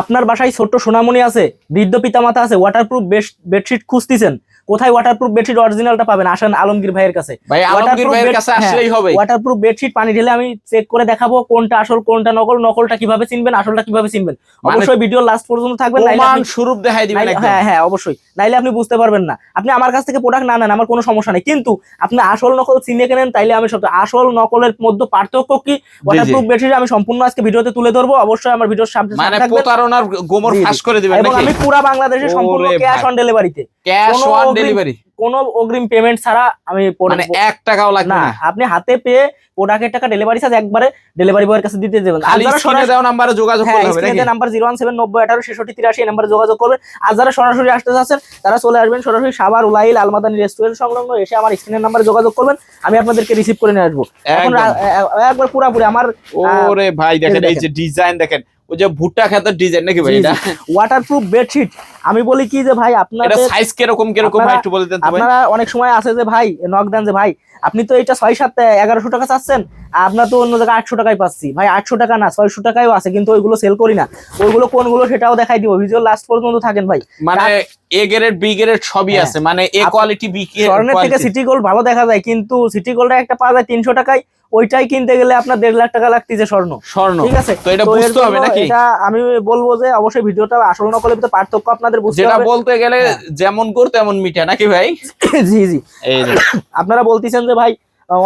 আপনার বাসায় ছোট্ট সোনামণি আছে বৃদ্ধ পিতামাতা আছে ওয়াটারপ্রুফ বেডশিট খুঁজতেছেন। কোথায় ওয়াটারপ্রুফ বেডশিট অরিজিনালটা পাবেন? আসেন আলমগীর ভাইয়ের কাছে। ভাই আলমগীর ভাইয়ের কাছে আসলেই হবে। ওয়াটারপ্রুফ বেডশিট পানি ঢেলে আমি চেক করে দেখাবো কোনটা আসল কোনটা নকল নকলটা কীভাবে চিনবেন আসলটা কীভাবে চিনবেন। মানে অবশ্যই ভিডিও লাস্ট পর্যন্ত থাকবেন নাইলে আপনি- স্বরূপ দেখাই দিবেন একদম। হ্যাঁ হ্যাঁ অবশ্যই। নাইলে আপনি বুঝতে পারবেন না। আপনি আমার কাছ থেকে প্রোডাক্ট না নেন আমার কোনো সমস্যা নেই। কিন্তু আপনি আসল নকল চিনে কেনেন তাইলে আমি সব আসল নকলের মধ্যে পার্থক্য কি? ওয়াটারপ্রুফ বেডশিট আমি সম্পূর্ণ আজকে ভিডিওতে তুলে ধরবো। অবশ্যই আমার ভিডিওর সামনে মানে প্রতারণার গোমর। ফাঁস করে দিবেন এবং নাকি? আমি পুরা বাংলাদেশে সম্পূর্ণ ক্যাশ অন ডেলিভারিতে ক্যাশ অন ডেলিভারি। কোনো অগ্রিম পেমেন্ট ছাড়া আমি মানে দেবো। টাকাও লাগবে না না। আপনি হাতে পেয়ে প্রোডাক্টের টাকা ডেলিভারি চার্জ একবারে ডেলিভারি বয়ের কাছে দিতে দেবেন। আর যারা সরাসরি দেওয়া নাম্বারে যোগাযোগ হ্যাঁ করতে হবে নাকি? নাম্বার জিরো ওয়ান সেভেন নব্বই আঠারো ছেষট্টি তিরাশি এই নাম্বারে যোগাযোগ করবেন আর যারা সরাসরি আসতে চাচ্ছেন তারা চলে আসবেন সরাসরি সাবার উলাইল আলমাদানি রেস্টুরেন্ট সংলগ্ন। এসে আমার স্ক্রিনের নাম্বারে যোগাযোগ করবেন। আমি আপনাদেরকে রিসিভ করে নিয়ে আসব। এখন একবার পুরাপুরি আমার ওরে ভাই দেখেন এই যে ডিজাইন দেখেন। ওই যে ভুট্টা খাতার ডিজাইন নাকি ভাই এটা? ওয়াটারপ্রুফ বেডশিট আমি বলি কি যে ভাই আপনাদের সাইজ কীরকম কীরকম ভাই আপনারা- একটু বলে দেন তো ভাই। আপনারা অনেক সময় আছে যে ভাই নক দেন যে ভাই আপনি তো এটা ছয় সাত এগারোশো টাকা চাচ্ছেন আপনার তো অন্য জায়গায় আটশো টাকায় পাচ্ছি। ভাই আটশো টাকা না ছয়শো টাকায়ও আছে কিন্তু ওইগুলো সেল করি না। ওইগুলো কোনগুলো সেটাও দেখাই দিব। ভিডিও লাস্ট পর্যন্ত থাকেন ভাই। মানে এ গ্রেড বি গ্রেড সবই হ্যাঁ। আছে। মানে এ কোয়ালিটি বি স্বর্ণের থেকে সিটি গোল্ড ভালো দেখা যায় কিন্তু সিটি গোল্ডের একটা পাওয়া যায় তিনশো টাকায় ওইটাই কিনতে গেলে আপনার দেড় লাখ টাকা লাগতেছে স্বর্ণ। স্বর্ণ। ঠিক আছে? তো এটা বুঝতে হবে নাকি? এটা আমি বলব যে অবশ্যই ভিডিওটা আসল নকলের ভিতরে পার্থক্য আপনাদের বুঝতে হবে। যেটা বলতে গেলে হ্যাঁ। যেমন কর তেমন মিঠা নাকি ভাই? জি জি। আপনারা বলতেছেন যে ভাই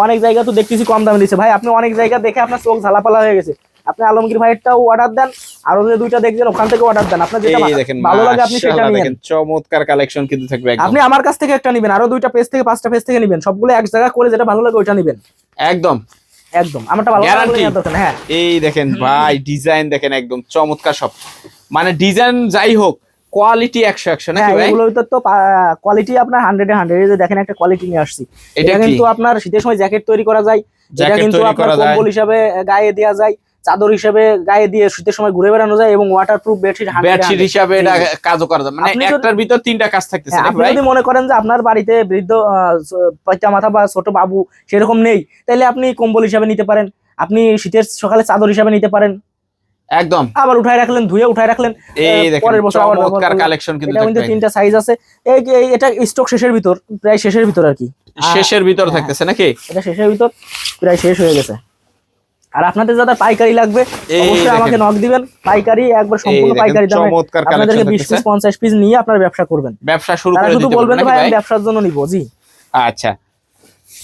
অনেক জায়গা তো দেখতেছি কম দামে দিচ্ছে। ভাই আপনি অনেক জায়গা দেখে আপনার চোখ ঝালাপালা হয়ে গেছে। আপনি আলমগীর ভাইয়েরটাও অর্ডার দেন আরও যে দুইটা দেখছেন ওখান থেকে অর্ডার দেন। আপনার যেটা ভালো লাগে আপনি সেটা দেখেন চমৎকার কালেকশন কিন্তু থাকবে একদম। আপনি আমার কাছ থেকে একটা নেবেন আরও দুইটা পেজ থেকে পাঁচটা পেজ থেকে নেবেন। সবগুলো এক জায়গা করে যেটা ভালো লাগে ওইটা নেবেন। একদম। একদম। আমারটা ভালো? নেওয়ার হ্যাঁ। এই দেখেন ভাই ডিজাইন দেখেন একদম চমৎকার সব। মানে ডিজাইন যাই হোক কোয়ালিটি একশো একশো নাকি হ্যাঁ ভাই? এগুলোর ভিতর তো কোয়ালিটি আপনার হান্ড্রেডে হান্ড্রেড যে দেখেন একটা কোয়ালিটি নিয়ে আসছি। এটা কিন্তু আপনার শীতের সময় জ্যাকেট তৈরি করা যায় এটা কিন্তু আপনার কম্বল হিসাবে গায়ে দেওয়া যায় চাদর হিসেবে গায়ে দিয়ে শীতের সময় ঘুরে বেড়ানো যায় এবং ওয়াটারপ্রুফ বেডশিট বেডশিট হিসাবে এটা কাজও করা যায়। মানে একটার ভিতর তিনটা কাজ থাকতেছে হ্যাঁ, আপনি যদি মনে করেন যে আপনার বাড়িতে বৃদ্ধ পয়তা মাথা বা ছোট বাবু সেরকম নেই তাহলে আপনি কম্বল হিসাবে নিতে পারেন আপনি শীতের সকালে চাদর হিসাবে নিতে পারেন। একদম। আবার উঠায় রাখলেন ধুয়ে উঠায় রাখলেন। এই দেখেন পরের বছর আবার চমৎকার কালেকশন কিন্তু কিন্তু তিনটা সাইজ আছে। এই এটা স্টক শেষের ভিতর প্রায় শেষের ভিতর আর কি। শেষের ভিতর হ্যাঁ। থাকতেছে নাকি? এটা শেষের ভিতর প্রায় শেষ হয়ে গেছে। আর আপনাদের যাদের পাইকারি লাগবে অবশ্যই আমাকে নক দিবেন। পাইকারি একবার সম্পূর্ণ পাইকারি দামে চমৎকার আপনাদেরকে কালেকশন বিশ পিস পঞ্চাশ পিস নিয়ে আপনারা ব্যবসা করবেন। ব্যবসা শুরু করে শুধু দিতে বলবেন ভাই আমি ব্যবসার জন্য নিবো। জি। আচ্ছা।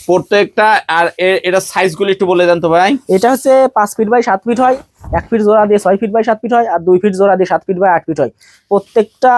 প্রত্যেকটা আর এটা সাইজগুলো একটু বলে দেন তো ভাই। এটা হচ্ছে পাঁচ ফিট বাই সাত ফিট হয়। এক ফিট জোড়া দিয়ে ছয় ফিট বাই সাত ফিট হয় আর দুই ফিট জোড়া দিয়ে সাত ফিট বাই আট ফিট হয়। প্রত্যেকটা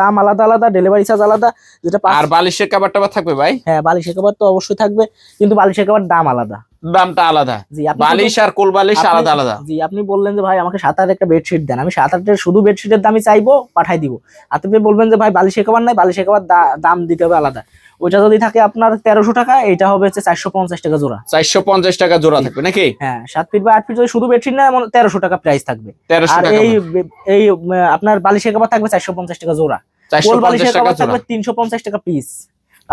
দাম আলাদা আলাদা ডেলিভারি চার্জ আলাদা যেটা আর বালিশের কাবার টাবার থাকবে ভাই? হ্যাঁ বালিশের কাবার তো অবশ্যই থাকবে কিন্তু বালিশের কাবার দাম আলাদা। দামটা আলাদা। বালিশ আর কোল বালিশ আলাদা আলাদা। জি আপনি বললেন যে ভাই আমাকে সাত হাজার একটা বেডশিট দেন। আমি সাত হাজার শুধু বেডশিটের দামই চাইব পাঠাই দিব। আর আপনি বলবেন যে ভাই বালিশের কাবার নাই বালিশের কাবার দাম দিতে হবে আলাদা। ওইটা যদি থাকে আপনার তেরোশো টাকা এটা হবে হচ্ছে চারশো পঞ্চাশ টাকা জোড়া। চারশো পঞ্চাশ টাকা জোড়া থাকবে নাকি? হ্যাঁ সাত ফিট বা আট ফিট যদি শুধু বেডশিট না তেরোশো টাকা প্রাইস থাকবে। আর টাকা এই এই আপনার বালিশের কাবার থাকবে চারশো পঞ্চাশ টাকা জোড়া। কোল টাকা জোড়া। থাকবে তিনশো পঞ্চাশ টাকা পিস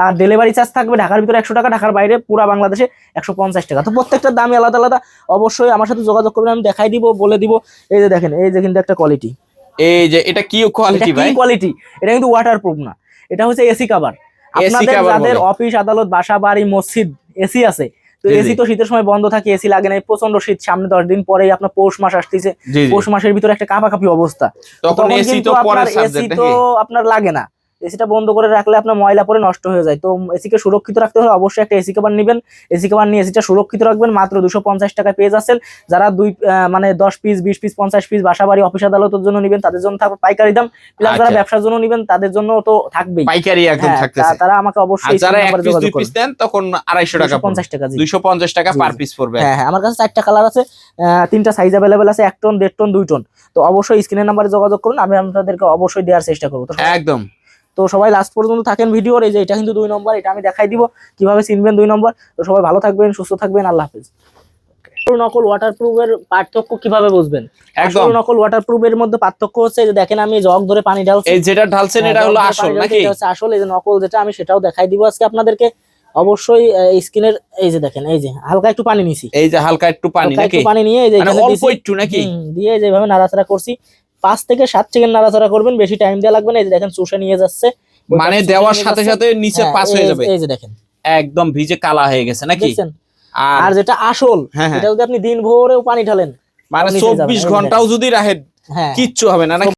আর ডেলিভারি চার্জ থাকবে ঢাকার ভিতরে একশো টাকা ঢাকার বাইরে পুরা বাংলাদেশে একশো পঞ্চাশ টাকা। তো প্রত্যেকটা দামই আলাদা আলাদা। অবশ্যই আমার সাথে যোগাযোগ করবেন আমি দেখাই দিব বলে দিব। এই যে দেখেন এই যে কিন্তু একটা কোয়ালিটি এই যে এটা কি কোয়ালিটি কি ভাই? কোয়ালিটি এটা কিন্তু ওয়াটারপ্রুফ না। এটা হচ্ছে এসি কভার আপনাদের যাদের অফিস আদালত বাসা বাড়ি মসজিদ এসি আছে তো। এসি তো শীতের সময় বন্ধ থাকে এসি লাগে না প্রচণ্ড শীত সামনে দশ দিন পরেই আপনার পৌষ মাস আসতেছে। পৌষ মাসের ভিতরে একটা কাঁপাকাঁপি অবস্থা। তখন এসি তো আপনার লাগে না। এসিটা বন্ধ করে রাখলে আপনার ময়লা পরে নষ্ট হয়ে যায়। তো এসি কে সুরক্ষিত রাখতে হলে অবশ্যই একটা এসি কভার নেবেন। এসি কভার নিয়ে এসিটা সুরক্ষিত রাখবেন। মাত্র দুশো পঞ্চাশ টাকায় পেয়ে যাচ্ছেন। যারা দুই মানে দশ পিস বিশ পিস পঞ্চাশ পিস বাসা বাড়ি অফিস আদালতের জন্য নেবেন তাদের জন্য থাকবে পাইকারি দাম। প্লাস যারা আচ্ছা। ব্যবসার জন্য নেবেন তাদের জন্য তো থাকবেই। পাইকারি একদম হ্যাঁ, থাকতেছে। তারা আমাকে অবশ্যই যারা এক পিস দুই পিস দেন তখন আড়াইশো টাকা পঞ্চাশ টাকা জি। দুইশো পঞ্চাশ টাকা পার পিস পড়বে। হ্যাঁ হ্যাঁ আমার কাছে চারটা কালার আছে। তিনটা সাইজ অ্যাভেলেবেল আছে এক টন দেড় টন দুই টন তো অবশ্যই স্ক্রিনের নাম্বারে যোগাযোগ করুন আমি আপনাদেরকে অবশ্যই দেওয়ার চেষ্টা করব। একদম। তো সবাই লাস্ট পর্যন্ত থাকেন ভিডিওর এই যে এটা কিন্তু দুই নম্বর এটা আমি দেখাই দিব কীভাবে চিনবেন দুই নম্বর তো সবাই ভালো থাকবেন সুস্থ থাকবেন আল্লাহ হাফেজ। নকল ওয়াটারপ্রুফের পার্থক্য কীভাবে বুঝবেন? একদম। নকল ওয়াটারপ্রুফের মধ্যে পার্থক্য হচ্ছে যে দেখেন আমি জগ ধরে পানি ঢালছি। এই যেটা ঢালছেন হ্যাঁ, এটা হলো আসল নাকি? এটা হচ্ছে আসল এই যে নকল যেটা আমি সেটাও দেখাই দিব আজকে আপনাদেরকে। অবশ্যই স্কিনের এই যে দেখেন এই যে হালকা একটু পানি নিছি। এই যে হালকা একটু পানি নাকি? পানি নিয়ে এই যে মানে অল্প একটু নাকি? দিয়ে যেভাবে নাড়াচাড়া করছি পাঁচ থেকে সাত সেকেন্ড নাড়াচাড়া করবেন বেশি টাইম দেওয়া লাগবে না। এই যে দেখেন চুষে নিয়ে যাচ্ছে। মানে দেওয়ার সাথে সাথে নিচে হ্যাঁ, পাস হয়ে যাবে। এই যে দেখেন। একদম ভিজে কালা হয়ে গেছে নাকি? আর যেটা আসল হ্যাঁ, হ্যাঁ। এটা যদি আপনি দিন ভোরেও পানি ঢালেন মানে চব্বিশ ঘন্টাও যদি রাখেন হ্যাঁ। কিচ্ছু হবে না নাকি?